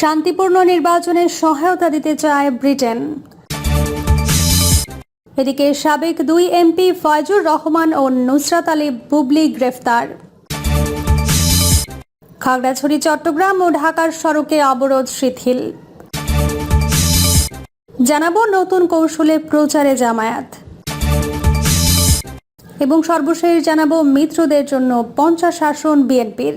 শান্তিপূর্ণ নির্বাচনে সহায়তা দিতে চায় ব্রিটেন। এদিকে সাবেক দুই এমপি ফয়জুর রহমান ও নুসরাত আলী বুবলি গ্রেফতার। খাগড়াছড়ি, চট্টগ্রাম ও ঢাকার সড়কে অবরোধ শিথিল। জানাব নতুন কৌশলে প্রচারে জামায়াত। এবং সর্বশেষ জানাব মিত্রদের জন্য পঞ্চাশ আসন বিএনপির।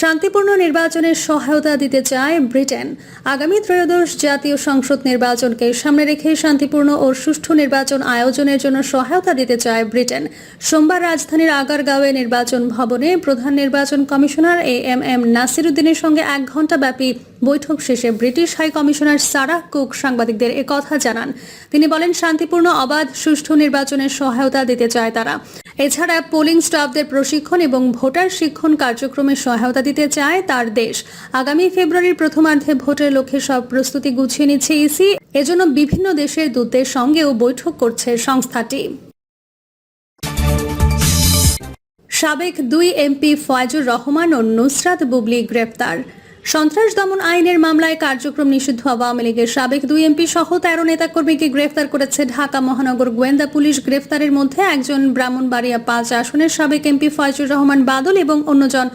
শান্তিপূর্ণ নির্বাচনের সহায়তা দিতে চায় ব্রিটেন। আগামী ত্রয়োদশ জাতীয় সংসদ নির্বাচনকে সামনে রেখে শান্তিপূর্ণ ও সুষ্ঠু নির্বাচন আয়োজনের জন্য সহায়তা দিতে চায় ব্রিটেন। সোমবার রাজধানীর আগারগাঁওয়ে নির্বাচন ভবনে প্রধান নির্বাচন কমিশনার এ এম এম নাসিরুদ্দিনের সঙ্গে এক ঘণ্টা ব্যাপী বৈঠক শেষে British high commissioner Sarah Cooke সাংবাদিকদের একথা জানান। তিনি বলেন, শান্তিপূর্ণ, অবাধ, সুষ্ঠু নির্বাচনের সহায়তা দিতে চায় তারা। এছাড়া পোলিং স্টাফদের প্রশিক্ষণ এবং ভোটার শিক্ষণ কার্যক্রমে সহায়তা দিতে চায় তার দেশ। আগামী ফেব্রুয়ারির প্রথমার্ধে ভোটের লক্ষ্যে সব প্রস্তুতি গুছিয়ে নিচ্ছে ইসি। এজন্য বিভিন্ন দেশের দূতদের সঙ্গেও বৈঠক করছে সংস্থাটি। সাবেক দুই এমপি ফয়জুর রহমান ও নুসরাত বুবলি গ্রেপ্তার। সন্ত্রাস দমন আইনের মামলায় কার্যক্রম নিষিদ্ধ আওয়ামী লীগের সাবেক দুই এমপি সহ তেরো নেতাকর্মীকে গ্রেফতার করেছে ঢাকা মহানগর গোয়েন্দা পুলিশ। গ্রেফতারের মধ্যে একজন ব্রাহ্মণবাড়িয়া পাঁচ আসনের সাবেক এমপি ফয়জুর রহমান বাদল এবং অন্যজন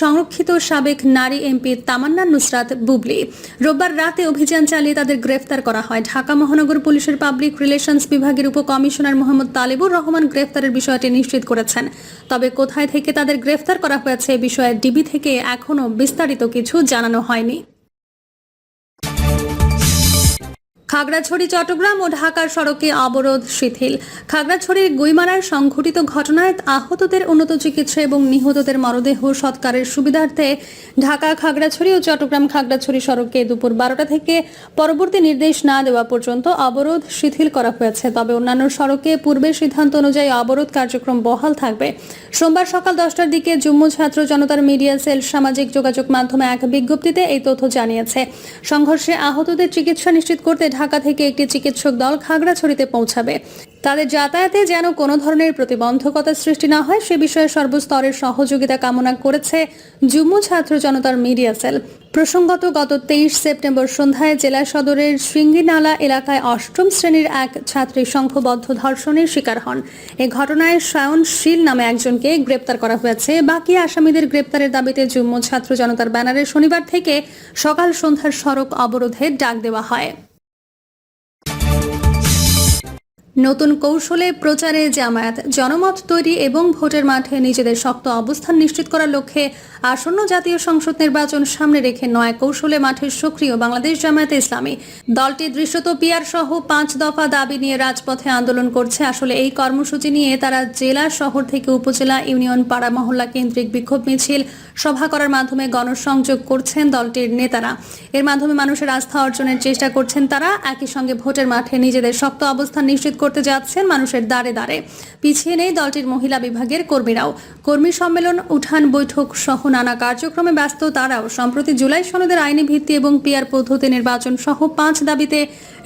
সংরক্ষিত সাবেক নারী এমপি তামান্না নুসরাত বুবলি। রোববার রাতে অভিযান চালিয়ে তাদের গ্রেফতার করা হয়। ঢাকা মহানগর পুলিশের পাবলিক রিলেশনস বিভাগের উপকমিশনার মোহাম্মদ তালেবুর রহমান গ্রেফতারের বিষয়টি নিশ্চিত করেছেন। তবে কোথায় থেকে তাদের গ্রেফতার করা হয়েছে এ বিষয়ে ডিবি থেকে এখনও বিস্তারিত কিছু জানানো হয়নি। খাগড়াছড়ি, চট্টগ্রাম ও ঢাকার সড়কে অবরোধ শিথিল। খাগড়াছড়ির গুইমারায় সংঘটিত ঘটনায় আহতদের উন্নত চিকিৎসা এবং নিহতদের মরদেহ সৎকারের সুবিধার্থে ঢাকা, খাগড়াছড়ি ও চট্টগ্রাম খাগড়াছড়ি সড়কে দুপুর বারোটা থেকে পরবর্তী নির্দেশ না দেওয়া পর্যন্ত অবরোধ শিথিল করা হয়েছে। তবে অন্যান্য সড়কে পূর্বের সিদ্ধান্ত অনুযায়ী অবরোধ কার্যক্রম বহাল থাকবে। সোমবার সকাল দশটার দিকে জম্মু ছাত্র জনতার মিডিয়া সেল সামাজিক যোগাযোগ মাধ্যমে এক বিজ্ঞপ্তিতে এই তথ্য জানিয়েছে। সংঘর্ষে আহতদের চিকিৎসা নিশ্চিত করতে ঢাকা থেকে একটি চিকিৎসক দল খাগড়াছড়িতে পৌঁছাবে। তাদের যাতায়াতে যেন কোনো ধরনের প্রতিবন্ধকতা সৃষ্টি না হয়, সে বিষয়ে সর্বস্তরের সহযোগিতা কামনা করেছে জম্মু ছাত্র জনতার মিডিয়া সেল। প্রসঙ্গত, গত তেইশ সেপ্টেম্বর সন্ধ্যায় জেলা সদরের সিঙ্গিনালা এলাকায় অষ্টম শ্রেণির এক ছাত্রী সংঘবদ্ধ ধর্ষণের শিকার হন। এ ঘটনায় সায়ন শীল নামে একজনকে গ্রেপ্তার করা হয়েছে। বাকি আসামিদের গ্রেপ্তারের দাবিতে জম্মু ছাত্র জনতার ব্যানারে শনিবার থেকে সকাল সন্ধ্যার সড়ক অবরোধের ডাক দেওয়া হয়। নতুন কৌশলে প্রচারে জামায়াত। জনমত তৈরি এবং ভোটের মাঠে নিজেদের শক্ত অবস্থান নিশ্চিত করার লক্ষ্যে আসন্ন জাতীয় সংসদ নির্বাচন সামনে রেখে নয় কৌশলে মাঠে সক্রিয় বাংলাদেশ জামায়াতে ইসলামী। দলটি দৃশ্যত পিয়ার সহ পাঁচ দফা দাবি নিয়ে রাজপথে আন্দোলন করছে। আসলে এই কর্মসূচি নিয়ে তারা জেলা, শহর থেকে উপজেলা, ইউনিয়ন, পাড়া, মহল্লা কেন্দ্রিক বিক্ষোভ মিছিল, সভা করার মাধ্যমে গণসংযোগ করছেন দলটির নেতারা। এর মাধ্যমে মানুষের আস্থা অর্জনের চেষ্টা করছেন তারা। একই সঙ্গে ভোটের মাঠে নিজেদের শক্ত অবস্থান নিশ্চিত করতে যাচ্ছেন মানুষের দ্বারে দ্বারে। পিছিয়ে নেই দলটির মহিলা বিভাগের কর্মীরাও। কর্মী সম্মেলন, উঠান বৈঠক সহ নানা কার্যক্রমে ব্যস্ত তারাও সম্প্রতি জুলাই সনদের আইনি ভিত্তি এবং পিয়ার পদ্ধতি নির্বাচন সহ পাঁচ দাবিতে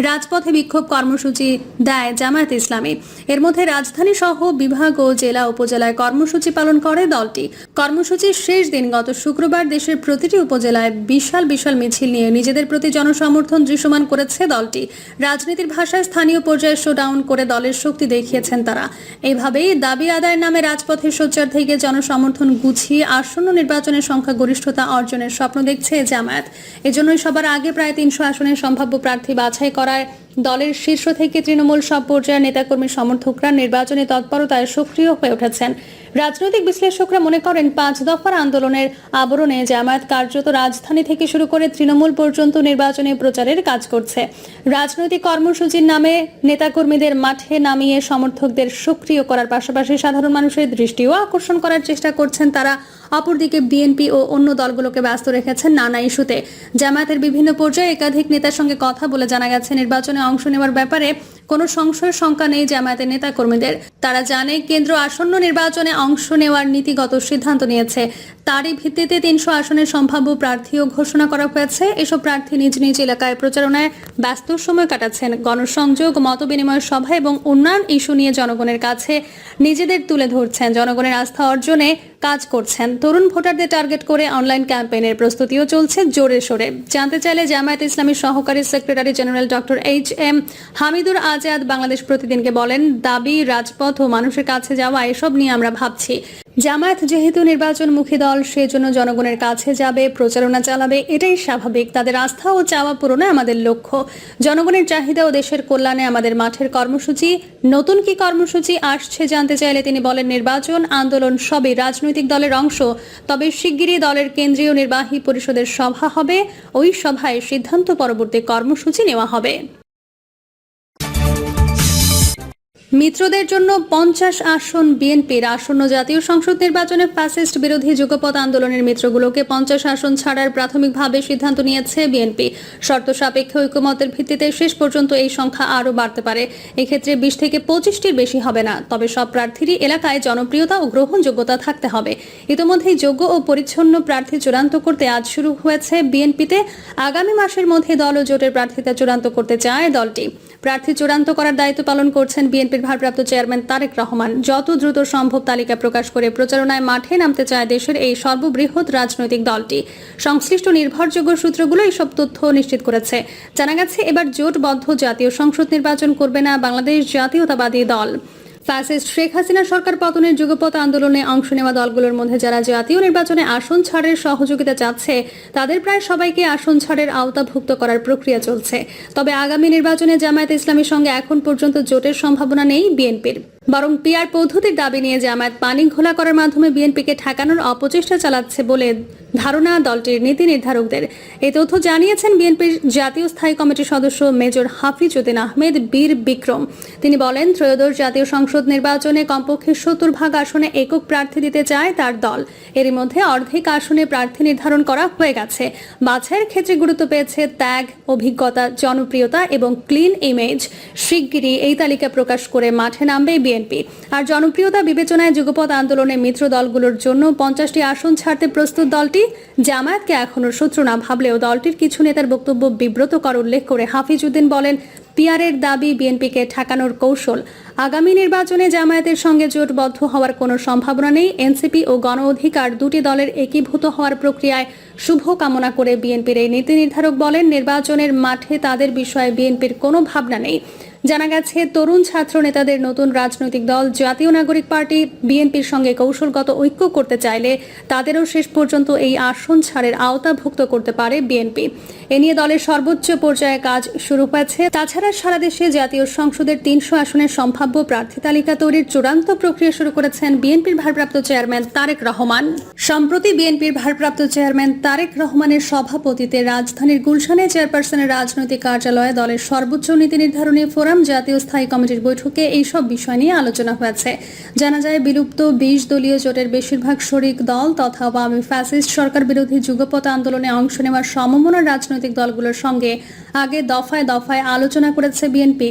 রাজপথে বিক্ষোভ কর্মসূচি দেয় জামায়াত ইসলামী। এর মধ্যে রাজধানী সহ বিভাগ ও জেলা উপজেলায় কর্মসূচি পালন করে দলটি। কর্মসূচির শেষ দিন গত শুক্রবার দেশের প্রতিটি উপজেলায় বিশাল বিশাল মিছিল নিয়ে নিজেদের প্রতি জনসমর্থন দৃশ্যমান করেছে দলটি। রাজনীতির ভাষায় স্থানীয় পর্যায়ে শোডাউন করে দলের শক্তি দেখিয়েছেন তারা। এইভাবেই দাবি আদায়ের নামে রাজপথের সোচ্চার থেকে জনসমর্থন গুছিয়ে আসন্ন নির্বাচনের সংখ্যা গরিষ্ঠতা অর্জনের স্বপ্ন দেখছে জামায়াত। এজন্যই সবার আগে প্রায় তিনশো আসনের সম্ভাব্য প্রার্থী বাছাই করায় দলের শীর্ষ থেকে তৃণমূল সব পর্যায়ের নেতাকর্মী সমর্থকরা নির্বাচনী তৎপরতায় সক্রিয় হয়ে উঠেছেন। রাজনৈতিক বিশ্লেষকরা মনে করেন, পাঁচ দফার আন্দোলনের আবরণে জামায়াত কার্যত রাজধানী থেকে শুরু করে তৃণমূল পর্যন্ত নির্বাচনী প্রচারের কাজ করছে। রাজনৈতিক কর্মসূচির নামে নেতাকর্মীদের মাঠে নামিয়ে সমর্থকদের সক্রিয় করার পাশাপাশি সাধারণ মানুষের দৃষ্টিও আকর্ষণ করার চেষ্টা করছেন তারা। অপরদিকে বিএনপি ও অন্য দলগুলোকে ব্যস্ত রেখেছেন নানা ইস্যুতে। জামায়াতের বিভিন্ন পর্যায়ে একাধিক নেতার সঙ্গে কথা বলে জানা গেছে, নির্বাচনে অংশ নেওয়ার ব্যাপারে কোনো সংশয়ের শঙ্কা নেই জামায়াতের নেতাকর্মীদের। তারা জানে কেন্দ্র আসন্ন নির্বাচনে অংশ নেওয়ার নীতিগত সিদ্ধান্ত নিয়েছে। তারই ভিত্তিতে তিনশো আসনের সম্ভাব্য প্রার্থীও ঘোষণা করা হয়েছে। এসব প্রার্থী নিজ নিজ এলাকায় প্রচারণায় ব্যস্ত সময় কাটাচ্ছেন। গণসংযোগ মতবিনিময় সভা এবং উন্নয়ন ইস্যু নিয়ে জনগণের কাছে নিজেদের তুলে ধরছেন। জনগণের আস্থা অর্জনে কাজ করছেন। তরুণ ভোটারদের টার্গেট করে অনলাইন ক্যাম্পেইনের প্রস্তুতিও চলছে জোরে সোরে। জানতে চাইলে জামায়াত ইসলামীর সহকারী secretary general doctor H M Hamidur Azad Bangladesh প্রতিদিনকে বলেন, দাবি, রাজপথ ও মানুষের কাছে যাওয়া এসব নিয়ে আমরা ভাবছি। জামায়াত যেহেতু নির্বাচনমুখী দল, সেজন্য জনগণের কাছে যাবে, প্রচারণা চালাবে, এটাই স্বাভাবিক। তাদের আস্থা ও চাওয়া পূরণে আমাদের লক্ষ্য। জনগণের চাহিদা ও দেশের কল্যাণে আমাদের মাঠের কর্মসূচি। নতুন কি কর্মসূচি আসছে জানতে চাইলে তিনি বলেন, নির্বাচন আন্দোলন সবই রাজনৈতিক দলের অংশ। তবে শিগগিরই দলের কেন্দ্রীয় নির্বাহী পরিষদের সভা হবে। ওই সভায় সিদ্ধান্ত পরবর্তী কর্মসূচি নেওয়া হবে। মিত্রদের জন্য পঞ্চাশ আসন বিএনপির আসন্ন জাতীয় সংসদ নির্বাচনে ফ্যাসিস্ট বিরোধী যুগপৎ আন্দোলনের মিত্রগুলোকে পঞ্চাশ আসন ছাড়ার প্রাথমিকভাবে সিদ্ধান্ত নিয়েছে বিএনপি। শর্ত সাপেক্ষে ঐকমতের ভিত্তিতে শেষ পর্যন্ত এই সংখ্যা আরও বাড়তে পারে। এক্ষেত্রে বিশ থেকে পঁচিশটির বেশি হবে না, তবে সব প্রার্থীরই এলাকায় জনপ্রিয়তা ও গ্রহণযোগ্যতা থাকতে হবে। ইতিমধ্যেই যোগ্য ও পরিচ্ছন্ন প্রার্থী চূড়ান্ত করতে আজ শুরু হয়েছে বিএনপিতে। আগামী মাসের মধ্যে দল ও জোটের প্রার্থীতা চূড়ান্ত করতে চায় দলটি। প্রার্থী চূড়ান্ত করার দায়িত্ব পালন করছেন বিএনপির ভারপ্রাপ্ত চেয়ারম্যান তারেক রহমান। যত দ্রুত সম্ভব তালিকা প্রকাশ করে প্রচারণায় মাঠে নামতে চায় দেশের এই সর্ববৃহৎ রাজনৈতিক দলটি। সংশ্লিষ্ট নির্ভরযোগ্য সূত্রগুলো এইসব তথ্য নিশ্চিত করেছে। জানা গেছে, এবার জোটবদ্ধ জাতীয় সংসদ নির্বাচন করবে না বাংলাদেশ জাতীয়তাবাদী দল। ফ্যাসিস্ট শেখ হাসিনা সরকার পতনের যুগপথ আন্দোলনে অংশ নেওয়া দলগুলোর মধ্যে যারা জাতীয় নির্বাচনে আসন ছাড়ের সহযোগিতা চাচ্ছে, তাদের প্রায় সবাইকে আসন ছাড়ের আওতাভুক্ত করার প্রক্রিয়া চলছে। তবে আগামী নির্বাচনে জামায়াত ইসলামীর সঙ্গে এখন পর্যন্ত জোটের সম্ভাবনা নেই বিএনপির। বরং পিআর পদ্ধতির দাবি নিয়ে জামায়াত পানি ঘোলা করার মাধ্যমে বিএনপিকে ঠেকানোর অপচেষ্টা চালাচ্ছে বলে ধারণা দলটির নীতি নির্ধারকদের। এই তথ্য জানিয়েছেন বিএনপির জাতীয় স্থায়ী কমিটির সদস্য মেজর হাফিজউদ্দিন আহমেদ বীর বিক্রম। তিনি বলেন, ত্রয়োদশ জাতীয় সংসদ নির্বাচনে কমপক্ষে সত্তর ভাগ আসনে একক প্রার্থী দিতে চায় তার দল। এরই মধ্যে অর্ধেক আসনে প্রার্থী নির্ধারণ করা হয়ে গেছে। বাছাইয়ের ক্ষেত্রে গুরুত্ব পেয়েছে ত্যাগ, অভিজ্ঞতা, জনপ্রিয়তা এবং ক্লিন ইমেজ। শিগগিরই এই তালিকা প্রকাশ করে মাঠে নামবে বিএনপি। আর জনপ্রিয়তা বিবেচনায় যুগপৎ আন্দোলনে মিত্র দলগুলোর জন্য পঞ্চাশটি আসন ছাড়তে প্রস্তুত দলটি। জামায়াতকে এখনও শত্রু না ভাবলেও দলটির কিছু নেতার বক্তব্য বিব্রতকর উল্লেখ করে হাফিজউদ্দিন বলেন পিয়ারের দাবি বিএনপিকে ঠেকানোর কৌশল। আগামী নির্বাচনে জামায়াতের সঙ্গে জোটবদ্ধ হওয়ার কোনো সম্ভাবনা নেই। এনসিপি ও গণ অধিকার দুটি দলের একীভূত হওয়ার প্রক্রিয়ায় শুভ কামনা করে বিএনপির এই নীতি নির্ধারক বলেন, নির্বাচনের মাঠে তাদের বিষয়ে বিএনপির কোনো ভাবনা নেই। জানা গেছে, তরুণ ছাত্র নেতাদের নতুন রাজনৈতিক দল, জাতীয় নাগরিক পার্টি, বিএনপির সঙ্গে কৌশলগত ঐক্য করতে চাইলে তাদেরও শেষ পর্যন্ত এই আসন ছাড়ের আওতাভুক্ত করতে পারে বিএনপি। এ নিয়ে দলের সর্বোচ্চ পর্যায়ে কাজ শুরু হয়েছে। তাছাড়া সারা দেশে জাতীয় সংসদের তিনশো আসনের সম্ভাব্য প্রার্থী তালিকা তৈরির চূড়ান্ত প্রক্রিয়া শুরু করেছেন বিএনপির ভারপ্রাপ্ত চেয়ারম্যান তারেক রহমান। সম্প্রতি বিএনপির ভারপ্রাপ্ত চেয়ারম্যান তারেক রহমানের সভাপতিতে রাজধানীর গুলশানে চেয়ারপারসনের রাজনৈতিক কার্যালয়ে দলের সর্বোচ্চ নীতি নির্ধারণী ফোরাম জাতীয় স্থায়ী কমিটির বৈঠকে এইসব বিষয় নিয়ে আলোচনা হয়েছে। জানা যায়, বিলুপ্ত বিশ দলীয় জোটের বেশিরভাগ শরিক দল তথা আওয়ামী ফ্যাসিস্ট সরকার বিরোধী যুগপথ আন্দোলনে অংশ নেওয়ার সমমনার রাজনৈতিক দলগুলোর সঙ্গে আগে দফায় দফায় আলোচনা করেছে বিএনপি।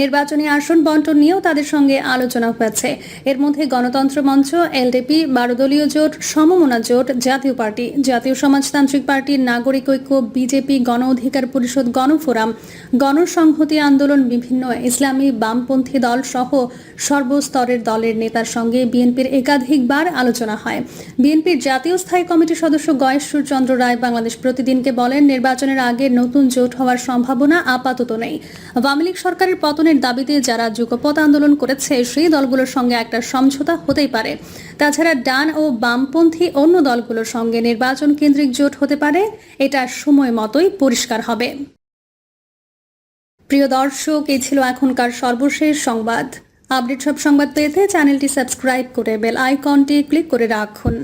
নির্বাচনী আসন বন্টন নিয়েও তাদের সঙ্গে আলোচনা হয়েছে। এর মধ্যে গণতন্ত্র মঞ্চ, এলডিপি, বারোদলীয় জোট, সমমনা জোট, জাতীয় পার্টি, জাতীয় সমাজতান্ত্রিক পার্টি নাগরিক ঐক্য, বিজেপি গণ অধিকার পরিষদ গণফোরাম গণসংহতি আন্দোলন, বিভিন্ন ইসলামী বামপন্থী দল সহ সর্বস্তরের দলের নেতার সঙ্গে বিএনপির একাধিকবার আলোচনা হয়। বিএনপির জাতীয় স্থায়ী কমিটির সদস্য গয়েশ্বর চন্দ্র রায় বাংলাদেশ প্রতিদিনকে বলেন, নির্বাচনের আগে নতুন জোট হওয়ার সম্ভাবনা আপাতত নেই। আওয়ামী লীগ সরকারের পতনের দাবিতে যারা যুগপৎ আন্দোলন করেছে, সেই দলগুলোর সঙ্গে একটা সমঝোতা হতেই পারে। তাছাড়া ডান ও বামপন্থী অন্য দলগুলোর সঙ্গে নির্বাচন কেন্দ্রিক জোট হতে পারে। এটা সময় মতোই পরিষ্কার হবে। প্রিয় দর্শক, এই ছিল এখনকার সর্বশেষ সংবাদ। আপডেট সব সংবাদ পেতে চ্যানেলটি সাবস্ক্রাইব করে বেল আইকনটি ক্লিক করে রাখুন।